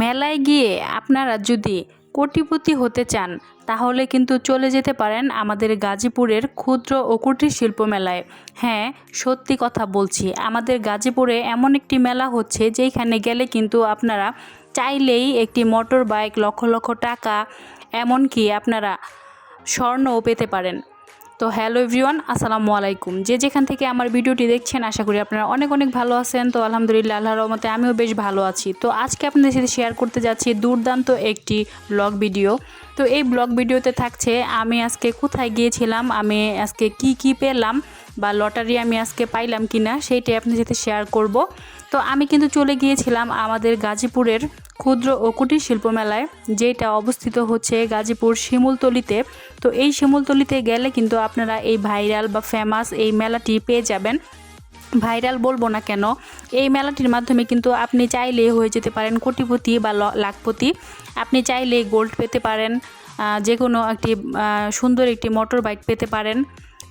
মেলায় গিয়ে আপনারা যদি কোটিপতি হতে চান, তাহলে কিন্তু চলে যেতে পারেন আমাদের গাজীপুরের ক্ষুদ্র ও কুটির শিল্প মেলায়। হ্যাঁ সত্যি কথা বলছি, আমাদের গাজীপুরে এমন একটি মেলা হচ্ছে যেখানে গেলে কিন্তু আপনারা চাইলেই একটি মোটর বাইক লক্ষ লক্ষ টাকা, এমনকি আপনারা স্বর্ণও পেতে পারেন। তো হ্যালো এভরিওয়ান, আসসালামু আলাইকুম। যে যেখান থেকে আমার ভিডিওটি দেখছেন, আশা করি আপনারা অনেক অনেক ভালো আছেন। তো আলহামদুলিল্লাহ, আল্লাহর রহমতে আমিও বেশ ভালো আছি। তো আজকে আপনাদের সাথে শেয়ার করতে যাচ্ছি দুর্দান্ত একটি ব্লগ ভিডিও তো এই ব্লগ ভিডিওতে থাকছে, আমি আজকে কোথায় গিয়েছিলাম, আমি আজকে কি কি পেলাম বা লটারি আমি আজকে পাইলাম কিনা, সেইটাই আপনাদের সাথে শেয়ার করব। তো আমি কিন্তু চলে গিয়েছিলাম আমাদের গাজীপুরের ক্ষুদ্র ও কুটির শিল্প মেলায় যেটা অবস্থিত হচ্ছে গাজীপুর শিমুলতলিতে। তো এই শিমুলতলিতে গেলে কিন্তু আপনারা এই ভাইরাল বা ফেমাস এই মেলাটি পেয়ে যাবেন। ভাইরাল বলব না কেন এই মেলাটির মাধ্যমে কিন্তু আপনি চাইলে হয়ে যেতে পারেন কোটিপতি বা লাখপতি। আপনি চাইলে গোল্ড পেতে পারেন যে কোনো একটি সুন্দর একটি মোটর বাইক পেতে পারেন।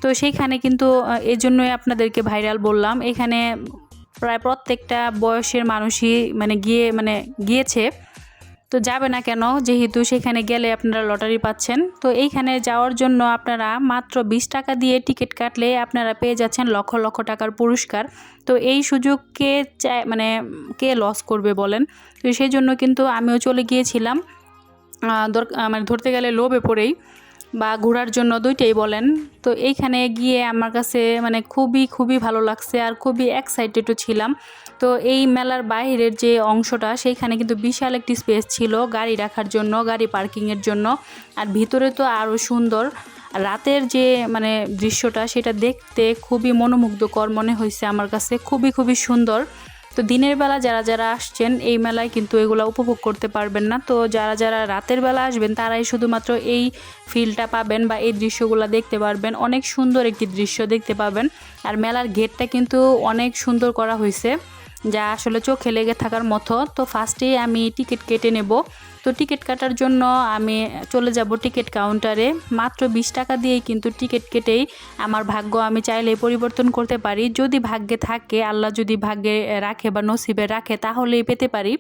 তো সেইখানে কিন্তু আহ, এই জন্যই আপনাদেরকে ভাইরাল বললাম। এখানে প্রায় প্রত্যেকটা বয়সের মানুষই মানে গিয়ে মানে গিয়েছে। তো যাবে না কেন? যেহেতু সেখানে গেলে আপনারা লটারি পাচ্ছেন। তো এইখানে যাওয়ার জন্য আপনারা মাত্র বিশ টাকা দিয়ে টিকিট কাটলে আপনারা পেয়ে যাচ্ছেন লক্ষ লক্ষ টাকার পুরস্কার। তো এই সুযোগ কে চায় মানে কে লস করবে বলেন? তো সেই জন্য কিন্তু আমিও চলে গিয়েছিলাম। মানে ধরতে গেলে লোভে পড়েই। বা ঘোরার জন্য দুইটাই বলেন। তো এইখানে গিয়ে আমার কাছে মানে খুবই খুবই ভালো লাগছে আর খুবই এক্সাইটেডও ছিলাম। তো এই মেলার বাইরের যে অংশটা, সেইখানে কিন্তু বিশাল একটি স্পেস ছিল গাড়ি রাখার জন্য, গাড়ি পার্কিংয়ের জন্য। আর ভিতরে তো আরও সুন্দর। রাতের যে মানে দৃশ্যটা, সেটা দেখতে খুবই মনোমুগ্ধকর মনে হয়েছে আমার কাছে। খুবই খুবই সুন্দর। তো দিনের বেলা যারা যারা আসছেন, এই মেলায় কিন্তু এগুলো উপভোগ করতে পারবেন না। তো যারা যারা রাতের বেলা আসবেন, তারাই শুধুমাত্র এই ফিলটা পাবেন বা এই দৃশ্যগুলো দেখতে পারবেন। অনেক সুন্দর একটি দৃশ্য দেখতে পাবেন। আর মেলার গেটটা কিন্তু অনেক সুন্দর করা হয়েছে যা আসলে চোখে লেগে থাকার মতো। তো ফার্স্টেই আমি টিকিট কেটে নেব। তো টিকিট কাটার জন্য আমি চলে যাব টিকিট কাউন্টারে মাত্র বিশ টাকা দিয়েই কিন্তু টিকিট কেটেই আমার ভাগ্য আমি চাইলে পরিবর্তন করতে পারি। যদি ভাগ্যে থাকে, আল্লাহ যদি ভাগ্যে রাখে বা নসিবে রাখে, তাহলেই পেতে পারি।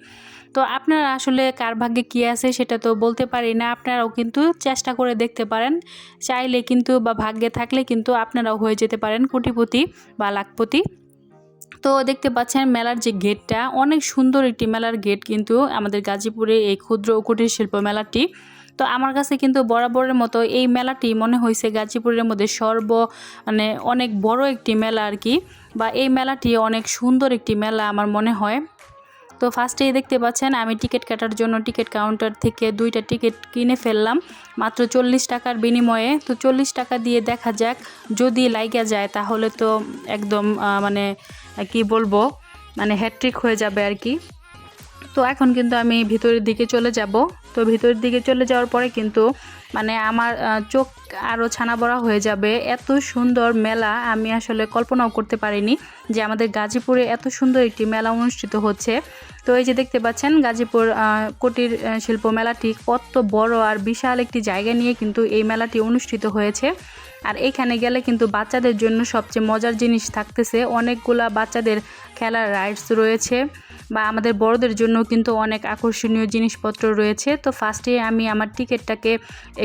তো আপনারা আসলে কার ভাগ্যে কী আছে সেটা তো বলতে পারি না। আপনারাও কিন্তু চেষ্টা করে দেখতে পারেন। চাইলে কিন্তু বা ভাগ্যে থাকলে কিন্তু আপনারাও হয়ে যেতে পারেন কোটিপতি বা লাখপতি। তো দেখতে পাচ্ছেন মেলার যে গেটটা, অনেক সুন্দর একটি মেলার গেট কিন্তু আমাদের গাজীপুরে এই ক্ষুদ্র ও কুটির শিল্প মেলাটি। তো আমার কাছে কিন্তু বরাবরের মতো এই মেলাটি মনে হয়েছে গাজীপুরের মধ্যে সর্ব মানে অনেক বড় একটি মেলা আর কি, বা এই মেলাটি অনেক সুন্দর একটি মেলা আমার মনে হয়। তো ফার্স্টেই দেখতে পাচ্ছেন আমি টিকিট কাটার জন্য টিকিট কাউন্টার থেকে দুইটা টিকিট কিনে ফেললাম, মাত্র চল্লিশ টাকার বিনিময়ে। তো চল্লিশ টাকা দিয়ে দেখা যাক, যদি লাইগা যায় তাহলে তো একদম মানে কি বলব? মানে হ্যাট্রিক হয়ে যাবে আর কি। তো এখন কিন্তু আমি ভিতরের দিকে চলে যাব। তো ভিতরের দিকে চলে যাওয়ার পরে কিন্তু মানে আমার চোখ আরও ছানা বড়া হয়ে যাবে। এত সুন্দর মেলা আমি আসলে কল্পনাও করতে পারিনি যে আমাদের গাজীপুরে এত সুন্দর একটি মেলা অনুষ্ঠিত হচ্ছে। তো এই যে দেখতে পাচ্ছেন, গাজীপুর কুটির শিল্প মেলাটি কত বড় আর বিশাল একটি জায়গা নিয়ে কিন্তু এই মেলাটি অনুষ্ঠিত হয়েছে। আর এইখানে গেলে কিন্তু বাচ্চাদের জন্য সবচেয়ে মজার জিনিস থাকতেছে, অনেকগুলা বাচ্চাদের খেলার রাইডস রয়েছে। বা আমাদের বড়দের জন্য কিন্তু অনেক আকর্ষণীয় জিনিসপত্র রয়েছে। তো ফার্স্টে আমি আমার টিকিটটাকে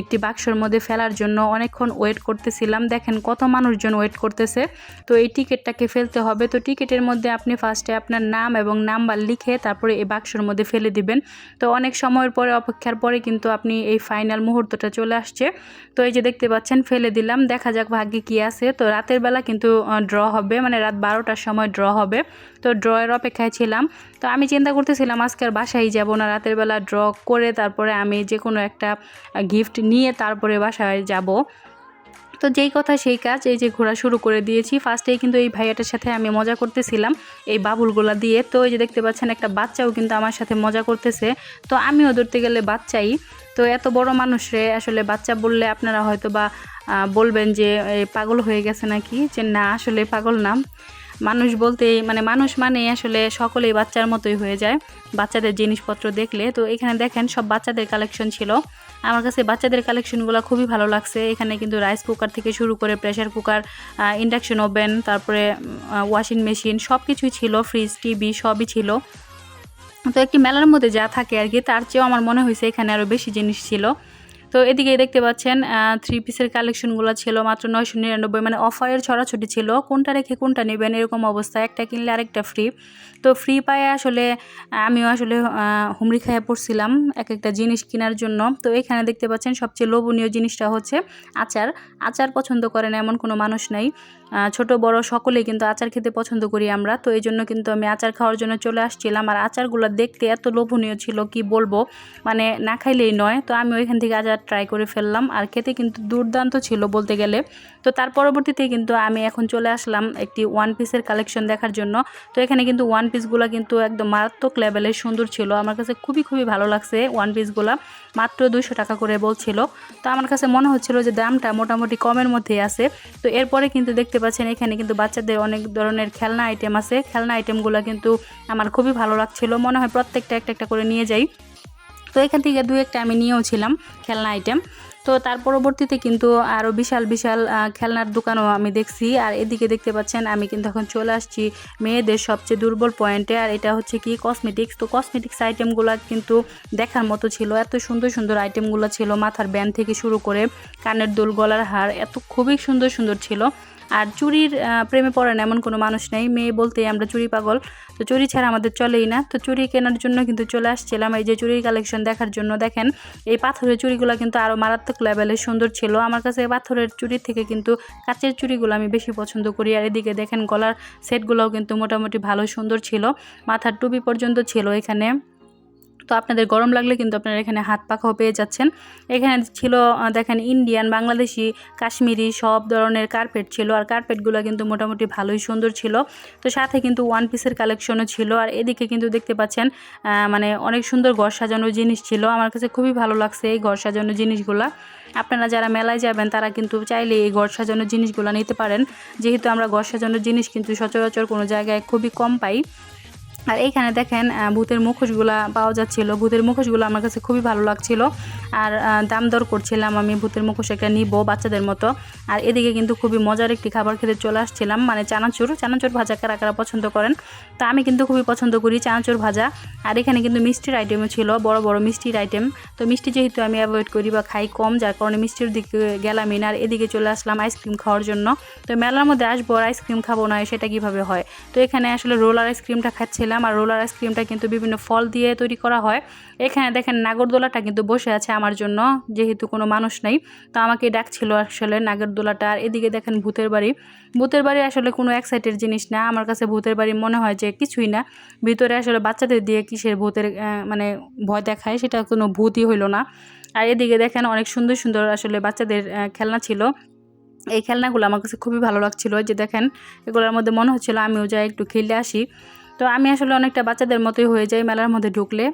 একটি বাক্সর মধ্যে ফেলার জন্য অনেকক্ষণ ওয়েট করতেছিলাম। দেখেন কত মানুষজন ওয়েট করতেছে। তো এই টিকিটটাকে ফেলতে হবে। তো টিকিটের মধ্যে আপনি ফার্স্টে আপনার নাম এবং নাম্বার লিখে তারপরে এই বাক্সর মধ্যে ফেলে দিবেন। তো অনেক সময়ের পরে, অপেক্ষার পরে কিন্তু আপনি এই ফাইনাল মুহূর্তটা চলে আসছে। তো এই যে দেখতে পাচ্ছেন, ফেলে দিলাম। দেখা যাক ভাগ্যে কি আছে। তো রাতের বেলা কিন্তু ড্র হবে। মানে রাত বারোটার সময় ড্র হবে। তো ড্রয়ের অপেক্ষায় ছিলাম। তো আমি চিন্তা করতেছিলাম, আজকে আর বাসায় যাব না। রাতের বেলা ড্র করে তারপরে আমি যে কোনো একটা গিফট নিয়ে তারপরে বাসায় যাব। তো যেই কথা সেই কাজ, এই যে ঘোরা শুরু করে দিয়েছি। ফার্স্টেই কিন্তু এই ভাইয়াটার সাথে আমি মজা করতেছিলাম, এই বাবুলগুলা দিয়ে। তো এই যে দেখতে পাচ্ছেন, একটা বাচ্চাও কিন্তু আমার সাথে মজা করতেছে। তো আমিও ধরতে গেলে বাচ্চাই। তো এত বড় মানুষরে আসলে বাচ্চা বললে আপনারা হয়তো বা বলবেন যে পাগল হয়ে গেছে নাকি? যে না, আসলে পাগল না। মানুষ বলতে মানে মানুষ মানে আসলে সকলেই বাচ্চার মতোই হয়ে যায়। বাচ্চাদের জিনিসপত্র দেখলে, তো এখানে দেখেন সব বাচ্চাদের কালেকশন ছিল। আমার কাছে বাচ্চাদের কালেকশনগুলো খুবই ভালো লাগছে। এখানে কিন্তু রাইস কুকার থেকে শুরু করে প্রেশার কুকার ইন্ডাকশন ওভেন তারপরে ওয়াশিং মেশিন সব কিছুই ছিল ফ্রিজ টিভি সবই ছিল। তো একটি মেলার মধ্যে যা থাকে আর কি, তার চেয়েও আমার মনে হয়েছে এখানে আরও বেশি জিনিস ছিল। তো এদিকে দেখতে পাচ্ছেন থ্রি পিসের কালেকশনগুলো ছিল মাত্র নয়শো নিরানব্বই মানে অফারের ছড়াছড়ি ছিল। কোনটা রেখে কোনটা নেবেন এরকম অবস্থা, একটা কিনলে আরেকটা ফ্রি তো ফ্রি পায়ে আসলে আমিও আসলে হুমড়ি খাইয়ে পড়ছিলাম এক একটা জিনিস কেনার জন্য। তো এখানে দেখতে পাচ্ছেন, সবচেয়ে লোভনীয় জিনিসটা হচ্ছে আচার। আচার পছন্দ করেন এমন কোনো মানুষ নাই। ছোট, বড় সকলেই কিন্তু আচার খেতে পছন্দ করি আমরা। তো এই জন্য কিন্তু আমি আচার খাওয়ার জন্য চলে আসছিলাম। আর আচারগুলো দেখতে এত লোভনীয় ছিল, কি বলব? মানে না খাইলেই নয়। তো আমি ওইখান থেকে আচার ট্রাই করে ফেললাম। আর খেতে কিন্তু দুর্দান্ত ছিল বলতে গেলে। তো তার পরবর্তীতে কিন্তু আমি এখন চলে আসলাম একটি ওয়ান পিসের কালেকশন দেখার জন্য। তো এখানে কিন্তু ওয়ান পিসগুলো কিন্তু একদম মারাত্মক লেভেলের সুন্দর ছিল। আমার কাছে খুবই খুবই ভালো লাগছে ওয়ান পিসগুলো মাত্র দুইশো টাকা করে বলছিল। তো আমার কাছে মনে হচ্ছিল যে দামটা মোটামুটি কমের মধ্যেই আছে। তো এরপরে কিন্তু দেখতে পাচ্ছেন এখানে কিন্তু বাচ্চাদের অনেক ধরনের খেলনা আইটেম আছে। খেলনা আইটেমগুলো কিন্তু আমার খুবই ভালো লাগছিল। মনে হয় প্রত্যেকটা একটা একটা করে নিয়ে যাই। তো এখান থেকে দু একটা আমি নিয়েও ছিলাম খেলনা আইটেম তো তার পরবর্তীতে কিন্তু আরও বিশাল বিশাল খেলনার দোকানও আমি দেখছি। আর এদিকে দেখতে পাচ্ছেন, আমি কিন্তু এখন চলে আসছি মেয়েদের সবচেয়ে দুর্বল পয়েন্টে আর এটা হচ্ছে কি কসমেটিক্স তো কসমেটিক্স আইটেমগুলো কিন্তু দেখার মতো ছিল। এত সুন্দর সুন্দর আইটেমগুলো ছিল মাথার ব্যান্ড থেকে শুরু করে কানের দোল, গলার হার। এত খুবই সুন্দর সুন্দর ছিল। আর চুরির প্রেমে পড়েন এমন কোনো মানুষ নেই। মেয়ে বলতেই আমরা চুরি পাগল। তো চুরি ছাড়া আমাদের চলেই না। তো চুরি কেনার জন্য কিন্তু চলে আসছিলাম। এই যে চুরির কালেকশন দেখার জন্য দেখেন, এই পাথরের চুরিগুলো কিন্তু আরও মারাত্মক লেভেলের সুন্দর ছিল। আমার কাছে পাথরের চুরির থেকে কিন্তু কাচের চুরিগুলো আমি বেশি পছন্দ করি। আর এদিকে দেখেন গলার সেটগুলোও কিন্তু মোটামুটি ভালো সুন্দর ছিল। মাথার টুপি পর্যন্ত ছিল এখানে। তো আপনাদের গরম লাগলে কিন্তু আপনারা এখানে হাত পাখাও পেয়ে যাচ্ছেন। এখানে ছিল দেখেন ইন্ডিয়ান বাংলাদেশি, কাশ্মীরি সব ধরনের কার্পেট ছিল আর কার্পেটগুলো কিন্তু মোটামুটি ভালোই সুন্দর ছিল। তো সাথে কিন্তু ওয়ান পিসের কালেকশনও ছিল আর এদিকে কিন্তু দেখতে পাচ্ছেন মানে অনেক সুন্দর ঘর সাজানোর জিনিস ছিল। আমার কাছে খুবই ভালো লাগছে এই ঘর সাজানোর জিনিসগুলো। আপনারা যারা মেলায় যাবেন তারা কিন্তু চাইলে এই ঘর সাজানোর জিনিসগুলো নিতে পারেন। যেহেতু আমরা ঘর সাজানোর জিনিস কিন্তু সচরাচর কোনো জায়গায় খুবই কম পাই। আর এইখানে দেখেন ভূতের মুখোশগুলো পাওয়া যাচ্ছিল। ভূতের মুখোশগুলো আমার কাছে খুবই ভালো লাগছিল। আর দাম দর করছিলাম আমি ভূতের মুখোশ একটা নিব বাচ্চাদের মতো। আর এদিকে কিন্তু খুবই মজার একটি খাবার খেতে চলে আসছিলাম মানে চানাচুর। চানাচুর ভাজা কারা কারা পছন্দ করেন? তা আমি কিন্তু খুবই পছন্দ করি চানাচুর ভাজা। আর এখানে কিন্তু মিষ্টির আইটেমও ছিল, বড় বড় মিষ্টির আইটেম তো মিষ্টি যেহেতু আমি অ্যাভয়েড করি বা খাই কম, যার কারণে মিষ্টির দিকে গেলামই না। আর এদিকে চলে আসলাম আইসক্রিম খাওয়ার জন্য। তো মেলার মধ্যে আসব আর আইসক্রিম খাব না সেটা কীভাবে হয়? তো এখানে আসলে রোলার আইসক্রিমটা খাচ্ছিলাম। আর রোলার আইসক্রিমটা কিন্তু বিভিন্ন ফল দিয়ে তৈরি করা হয়। এখানে দেখেন নাগরদোলাটা কিন্তু বসে আছে আমার জন্য, যেহেতু কোনো মানুষ নেই। তো আমাকে ডাকছিল আসলে নাগরদোলাটা। আর এদিকে দেখেন ভূতের বাড়ি। ভূতের বাড়ি আসলে কোনো এক্সাইটেড জিনিস না। আমার কাছে ভূতের বাড়ি মনে হয় যে কিছুই না। ভিতরে আসলে বাচ্চাদের দিয়ে কিসের ভূতের মানে ভয় দেখায় সেটা কোনো ভূতই হইল না। আর এদিকে দেখেন অনেক সুন্দর সুন্দর আসলে বাচ্চাদের খেলনা ছিল। এই খেলনাগুলো আমার কাছে খুবই ভালো লাগছিল। যে দেখেন এগুলোর মধ্যে মনে হচ্ছিল আমিও যাই একটু খেলে আসি। তো আমি আসলে অনেকটা বাচ্চাদের মতোই হয়ে যাই মেলার মধ্যে ঢুকলে।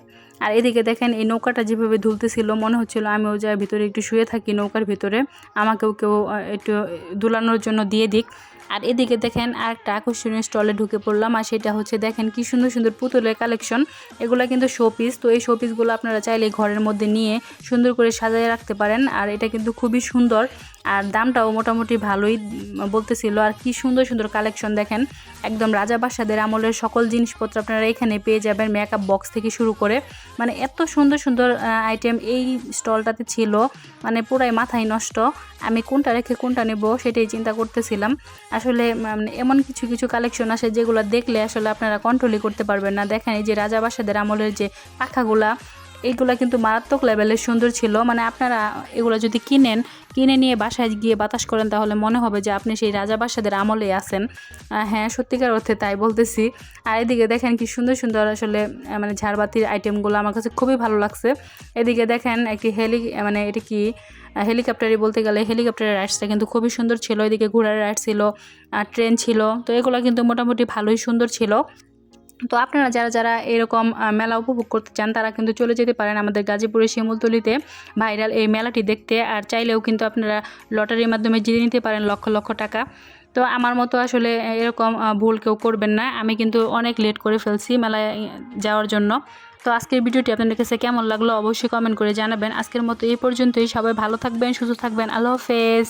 আর এদিকে দেখেন এই নৌকাটা যেভাবে ধুলতেছিল মনে হচ্ছিল আমিও যাই ভিতরে একটু শুয়ে থাকি নৌকার ভিতরে, আমাকেও কেউ একটু দুলানোর জন্য দিয়ে দিক। আর এদিকে দেখেন আর একটা আকর্ষণীয় স্টলে ঢুকে পড়লাম, আর সেটা হচ্ছে দেখেন কি সুন্দর সুন্দর পুতুলের কালেকশন। এগুলো কিন্তু শোপিস, তো এই শোপিসগুলো আপনারা চাইলে ঘরের মধ্যে নিয়ে সুন্দর করে সাজিয়ে রাখতে পারেন, আর এটা কিন্তু খুবই সুন্দর। আর দামটাও মোটামুটি ভালোই বলতেছিল। আর কি সুন্দর সুন্দর কালেকশন দেখেন। একদম রাজা বাসাদের আমলের সকল জিনিসপত্র আপনারা এখানে পেয়ে যাবেন মেকআপ বক্স থেকে শুরু করে। মানে এত সুন্দর সুন্দর আইটেম এই স্টলটাতে ছিল। মানে পুরাই মাথায় নষ্ট। আমি কোনটা রেখে কোনটা নেব সেটাই চিন্তা করতেছিলাম। আসলে মানে এমন কিছু কিছু কালেকশন আসে যেগুলো দেখলে আসলে আপনারা কন্ট্রোলই করতে পারবেন না। দেখেন এই যে রাজা বাসাদের আমলের যে পাখাগুলা এইগুলো কিন্তু মারাত্মক লেভেলের সুন্দর ছিল। মানে আপনারা এগুলো যদি কিনেন, কিনে নিয়ে বাসায় গিয়ে বাতাস করেন, তাহলে মনে হবে যে আপনি সেই রাজা বাসাদের আমলে আছেন। হ্যাঁ সত্যিকার অর্থে তাই বলতেছি। আর এদিকে দেখেন কি সুন্দর সুন্দর আসলে মানে ঝাড়বাতির আইটেমগুলো আমার কাছে খুবই ভালো লাগছে। এদিকে দেখেন একটি হেলি মানে এটি কি হেলিকপ্টারই বলতে গেলে হেলিকপ্টারের রাইডসটা কিন্তু খুবই সুন্দর ছিল। এদিকে ঘোড়ার রাইড ছিল, আর ট্রেন ছিল। তো এগুলো কিন্তু মোটামুটি ভালোই সুন্দর ছিল। তো আপনারা যারা যারা এরকম মেলা উপভোগ করতে চান, তারা কিন্তু চলে যেতে পারেন আমাদের গাজীপুরের শিমুলতলিতে। ভাইরাল এই মেলাটি দেখতে, আর চাইলেও কিন্তু আপনারা লটারির মাধ্যমে জিতে নিতে পারেন লক্ষ লক্ষ টাকা। তো আমার মতো আসলে এরকম ভুল কেউ করবেন না। আমি কিন্তু অনেক লেট করে ফেলছি মেলায় যাওয়ার জন্য। তো আজকের ভিডিওটি আপনাদের কাছে কেমন লাগল অবশ্যই কমেন্ট করে জানাবেন। আজকের মতো এই পর্যন্তই। সবাই ভালো থাকবেন, সুস্থ থাকবেন। আল্লাহ হাফেজ।